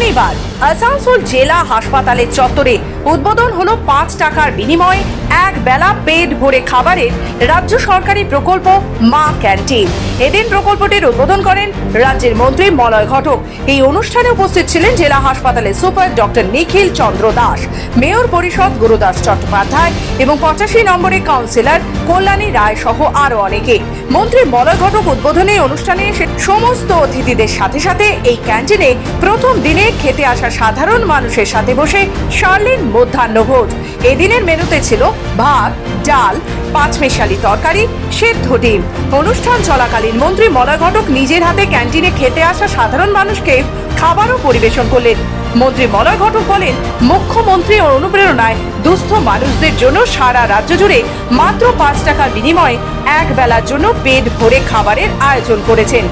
শনিবার আসানসোল জেলা হাসপাতালের চত্বরে উদ্বোধন হলো পাঁচ টাকার বিনিময়ে এক বেলা পেট ভরে খাবারের রাজ্য সরকারি প্রকল্প মা ক্যান্টিন। এদিন প্রকল্পটির উদ্বোধন করেন রাজ্যের মন্ত্রী মলয় ঘটক। এই অনুষ্ঠানে উপস্থিত ছিলেন জেলা হাসপাতালের super doctor Nikhil Chandra Das, mayor পরিষদ গুরুদাস চট্টোপাধ্যায় এবং পঁচাশি নম্বরের কাউন্সিলর কল্যাণী রায় সহ আরও অনেকে। মন্ত্রী মলয় ঘটক উদ্বোধনী অনুষ্ঠানে এসে সমস্ত অতিথিদের সাথে সাথে এই ক্যান্টিনে প্রথম দিনে খেতে আসা সাধারণ মানুষের সাথে বসে সারলেন মধ্যাহ্নভোজ। এদিনের মেনুতে ছিল ভাত, ডাল পাঁচমেশালি তরকারি, সেদ্ধ ডিম। অনুষ্ঠান চলাকালীন মন্ত্রী মলয় ঘটক নিজের হাতে ক্যান্টিনে খেতে আসা সাধারণ মানুষকে খাবারও পরিবেশন করলেন। মন্ত্রী মলয় ঘটক বলেন, মুখ্যমন্ত্রী অনুপ্রেরণায় দুস্থ মানুষদের জন্য সারা রাজ্য জুড়ে মাত্র পাঁচ টাকার বিনিময়ে এক বেলার জন্য পেট ভরে খাবারের আয়োজন করেছেন।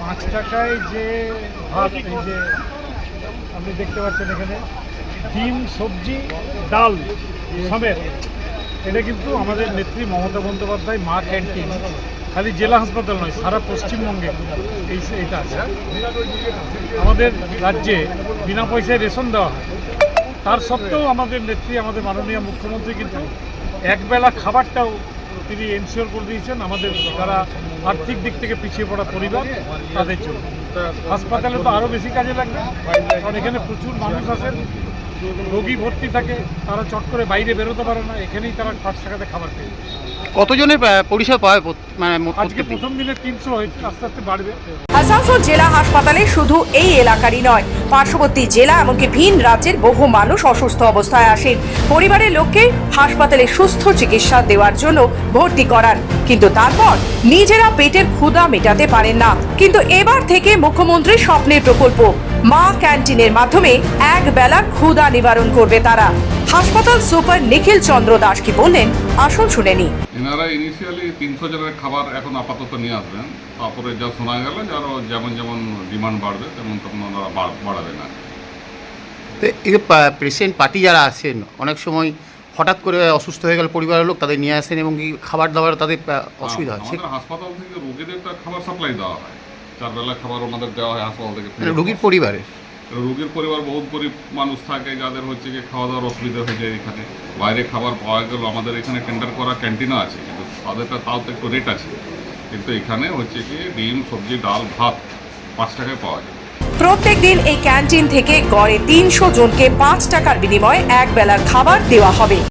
পাঁচ টাকায় যে ভাত যে আপনি দেখতে পাচ্ছেন এখানে, ডিম, সবজি, ডাল। সমেত, এটা কিন্তু আমাদের নেত্রী মমতা বন্দ্যোপাধ্যায়, মা ক্যান্টিন। খালি জেলা হাসপাতাল নয়, সারা পশ্চিমবঙ্গে এই এটা আছে। আমাদের রাজ্যে বিনা পয়সায় রেশন দেওয়া হয়। তার সত্ত্বেও আমাদের নেত্রী, আমাদের মাননীয় মুখ্যমন্ত্রী কিন্তু একবেলা খাবারটাও তিনি এনশিওর করে দিয়েছেন আমাদের যারা আর্থিক দিক থেকে পিছিয়ে পড়া পরিবার, তাদের জন্য। হাসপাতালে তো আরও বেশি কাজে লাগবে, কারণ এখানে প্রচুর মানুষ আসেন রোগী ভর্তি থাকে তারা চট করে বাইরে বেরোতে পারে না এখানেই তারা পাঁচ টাকাতে খাবার পেয়ে কতজনের পরিষেবা প্রত- মানে আজকে প্রথম দিনে তিনশো হয়েছে আস্তে আস্তে বাড়বে। আসানসোল জেলা হাসপাতালে শুধু এই এলাকারই নয় পার্শ্ববর্তী জেলা এমনকি ভিন রাজ্যের বহু মানুষ অসুস্থ অবস্থায় আসেন। পরিবারের লোককে হাসপাতালে সুস্থ চিকিৎসা দেওয়ার জন্য ভর্তি করান কিন্তু তারপর নিজেরা পেটের ক্ষুধা মেটাতে পারেন না। কিন্তু এবার থেকে মুখ্যমন্ত্রীর স্বপ্নের প্রকল্প। মা ক্যান্টিনের মাধ্যমে এক বেলার ক্ষুধা নিবারণ করবে তারা। হাসপাতাল সুপার নিখিল চন্দ্র দাস কি বললেন আসুন শুনে নি এনারা ইনিশিয়ালি তিনশো জনের খাবার এখন আপাতত নিয়ে আসবেন। তারপরে যা শোনা গেল যে আরও যেমন যেমন ডিমান্ড বাড়বে তেমন তেমন ওনারা বাড়- বাড়াবেন আর তো এই পেশেন্ট পার্টি যারা আছেন অনেক সময় হঠাৎ করে অসুস্থ হয়ে গেল পরিবারের লোক তাদের নিয়ে আসেন এবং কি খাবার দাবার তাদের অসুবিধা হয় সে- আমাদের হাসপাতাল থেকে রোগীদের খাবার সাপ্লাই দেওয়া হয়। চার বেলা খাবার ওনাদের দেওয়া হয় হাসপাতাল থেকে রোগীর পরিবারে? রোগীর পরিবার বহুত গরিব মানুষ থাকে যাদের হচ্ছে কি খাওয়া দাওয়ার অসুবিধা হয়ে যায় এখানে। বাইরে খাবার পাওয়া গেল আমাদের এখানে টেন্ডার করা ক্যান্টিনও আছে কিন্তু তাদেরটা তাও তো একটু রেট আছে। কিন্তু এখানে হচ্ছে কি ডিম সবজি ডাল ভাত পাঁচ টাকায় পাওয়া যায়। প্রত্যেক দিন এই ক্যান্টিন থেকে গড়ে তিনশো জনকে পাঁচ টাকার বিনিময়ে এক বেলার খাবার দেওয়া হবে।